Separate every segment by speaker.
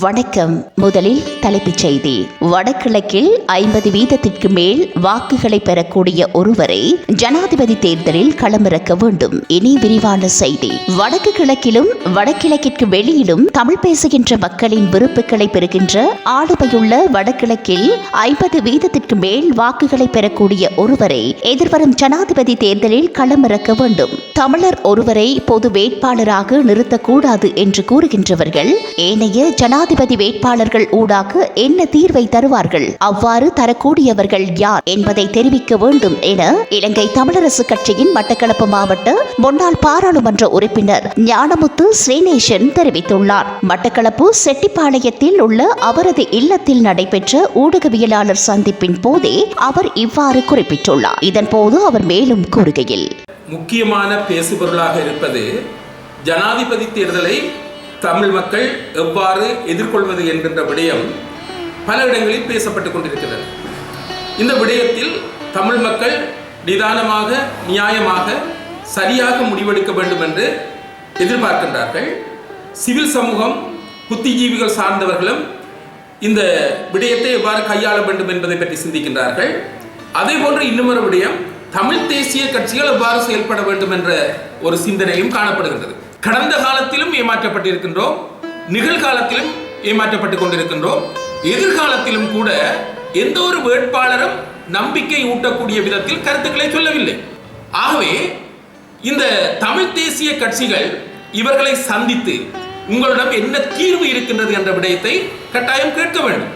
Speaker 1: வணக்கம். முதலில் தலைப்புச் செய்தி. வடகிழக்கில் ஐம்பது வீதத்திற்கு மேல் வாக்குகளை பெறக்கூடிய ஒருவரை ஜனாதிபதி தேர்தலில் களமிறக்க வேண்டும். இனி விரிவான செய்தி. வடக்கு கிழக்கிலும் வடகிழக்கிற்கு வெளியிலும் தமிழ் பேசுகின்ற மக்களின் விருப்புகளை பெறுகின்ற ஆளுமையுள்ள வடகிழக்கில் ஐம்பது வீதத்திற்கு மேல் வாக்குகளை பெறக்கூடிய ஒருவரை எதிர்வரும் ஜனாதிபதி தேர்தலில் களமிறக்க வேண்டும். தமிழர் ஒருவரை பொது வேட்பாளராக நிறுத்தக்கூடாது என்று கூறுகின்றவர்கள் ஏனைய ஜனாதிபதி வேட்பாளர்கள் ஊடாக என்ன தீர்வை தருவார்கள்? அவ்வாறு தரக்கூடியவர்கள் யார் என்பதை தெரிவிக்க வேண்டும் என இலங்கை தமிழரசு கட்சியின் மட்டக்களப்பு மாவட்ட முன்னாள் பாராளுமன்ற உறுப்பினர் ஞானமுத்து ஸ்ரீநேசன் தெரிவித்துள்ளார். மட்டக்களப்பு செட்டிப்பாளையத்தில் உள்ள அவரது இல்லத்தில் நடைபெற்ற ஊடகவியலாளர் சந்திப்பின் போதே அவர் இவ்வாறு குறிப்பிட்டுள்ளார். இதன்போது அவர் மேலும் கூறுகையில்
Speaker 2: முக்கியமான பேசுபொருளாக இருப்பது ஜனாதிபதி தேர்தலை தமிழ் மக்கள் எவ்வாறு எதிர்கொள்வது என்கின்ற விடயம் பல இடங்களில் பேசப்பட்டுக் கொண்டிருக்கிறது. இந்த விடயத்தில் தமிழ் மக்கள் நிதானமாக நியாயமாக சரியாக முடிவெடுக்க வேண்டும் என்று எதிர்பார்க்கின்றார்கள். சிவில் சமூகம் புத்திஜீவிகள் சார்ந்தவர்களும் இந்த விடயத்தை எவ்வாறு கையாள வேண்டும் என்பதை பற்றி சிந்திக்கின்றார்கள். அதே போன்று இன்னுமொரு விடயம் தமிழ் தேசிய கட்சிகள் எவ்வாறு செயல்பட வேண்டும் என்ற ஒரு சிந்தனையும் காணப்படுகின்றது. கடந்த காலத்திலும் ஏமாற்றப்பட்டிருக்கின்றோம் நிகழ்காலத்திலும் ஏமாற்றப்பட்டுக் கொண்டிருக்கின்றோம். எதிர்காலத்திலும் கூட எந்த ஒரு வேட்பாளரும் நம்பிக்கை ஊட்டக்கூடிய விதத்தில் கருத்துக்களை சொல்லவில்லை. ஆகவே இந்த தமிழ் தேசிய கட்சிகள் இவர்களை சந்தித்து உங்களிடம் என்ன தீர்வு இருக்கின்றது என்ற விடயத்தை கட்டாயம் கேட்க வேண்டும்.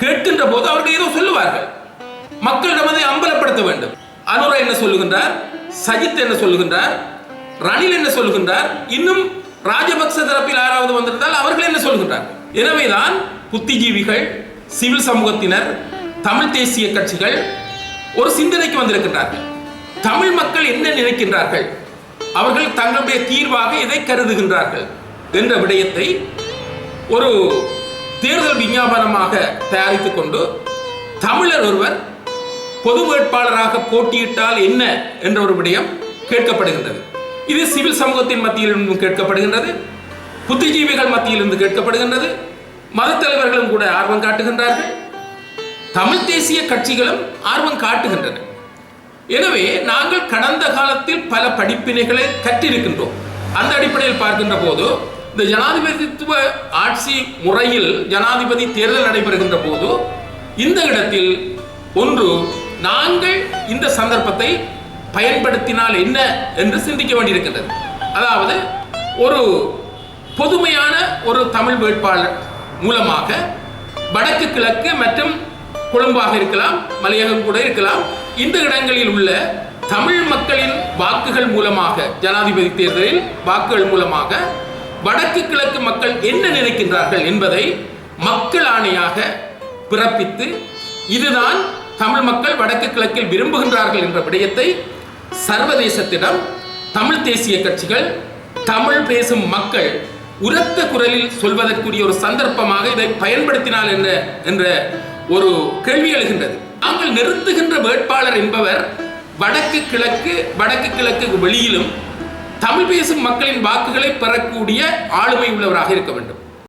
Speaker 2: கேட்கின்ற போது அவர்கள் ஏதோ சொல்லுவார்கள். மக்களிடம் அதை அம்பலப்படுத்த வேண்டும். அனுரா என்ன சொல்லுகின்றார்? சஜித் என்ன சொல்லுகின்றார்? ரணில் என்ன சொல்லுகின்றார்? இன்னும் ராஜபக்ச தரப்பில் யாராவது வந்திருந்தால் அவர்கள் என்ன சொல்லுகின்றார்? எனவேதான் புத்திஜீவிகள் சிவில் சமூகத்தினர் தமிழ் தேசிய கட்சிகள் ஒரு சிந்தனைக்கு வந்திருக்கின்றார்கள். தமிழ் மக்கள் என்ன நினைக்கின்றார்கள்? அவர்கள் தங்களுடைய தீர்வாக எதை கருதுகின்றார்கள் என்ற விடயத்தை ஒரு தேர்தல் விஞ்ஞாபனமாக தயாரித்துக் கொண்டு தமிழர் ஒருவர் பொது வேட்பாளராக போட்டியிட்டால் என்ன என்ற ஒரு விடயம் கேட்கப்படுகின்றது. இது சிவில் சமூகத்தின் மத்தியிலிருந்தும் கேட்கப்படுகின்றது. புத்திஜீவிகள் மத்தியிலிருந்து கேட்கப்படுகின்றது. மதத் தலைவர்களும் கூட ஆர்வம் காட்டுகின்றார்கள். தமிழ் தேசிய கட்சிகளும் ஆர்வம் காட்டுகின்றன. எனவே நாங்கள் கடந்த காலத்தில் பல படிப்பினைகளை கற்றிருக்கின்றோம். அந்த அடிப்படையில் பார்க்கின்ற போது இந்த ஜனாதிபதித்துவ ஆட்சி முறையில் ஜனாதிபதி தேர்தல் நடைபெறுகின்ற போது இந்த இடத்தில் ஒன்று நாங்கள் இந்த சந்தர்ப்பத்தை பயன்படுத்தினால் என்ன என்று சிந்திக்க வேண்டியிருக்கின்றது. அதாவது ஒரு பொதுமையான ஒரு தமிழ் வேட்பாளர் மூலமாக வடக்கு கிழக்கு மற்றும் கொழும்பாக இருக்கலாம் மலையகம் கூட இருக்கலாம் இந்த இடங்களில் உள்ள தமிழ் மக்களின் வாக்குகள் மூலமாக ஜனாதிபதி தேர்தலில் வாக்குகள் மூலமாக வடக்கு கிழக்கு மக்கள் என்ன நினைக்கின்றார்கள் என்பதை மக்கள் ஆணையாக பிறப்பித்து இதுதான் தமிழ் மக்கள் வடக்கு கிழக்கில் விரும்புகின்றார்கள் என்ற விடயத்தை சர்வதேசத்திடம் தமிழ் தேசிய கட்சிகள் தமிழ் பேசும் மக்கள் உரத்த குரலில் சொல்வதற்குரிய ஒரு சந்தர்ப்பமாக இதை பயன்படுத்தினால் என்ற என்ற ஒரு கேள்வி எழுகின்றது. நாங்கள் நிறுத்துகின்ற வேட்பாளர் என்பவர் வடக்கு கிழக்கு வடக்கு கிழக்கு வெளியிலும் தமிழ் பேசும் மக்களின் வாக்குகளை பெறக்கூடிய ஆளுமை உள்ளவராக இருக்க வேண்டும்.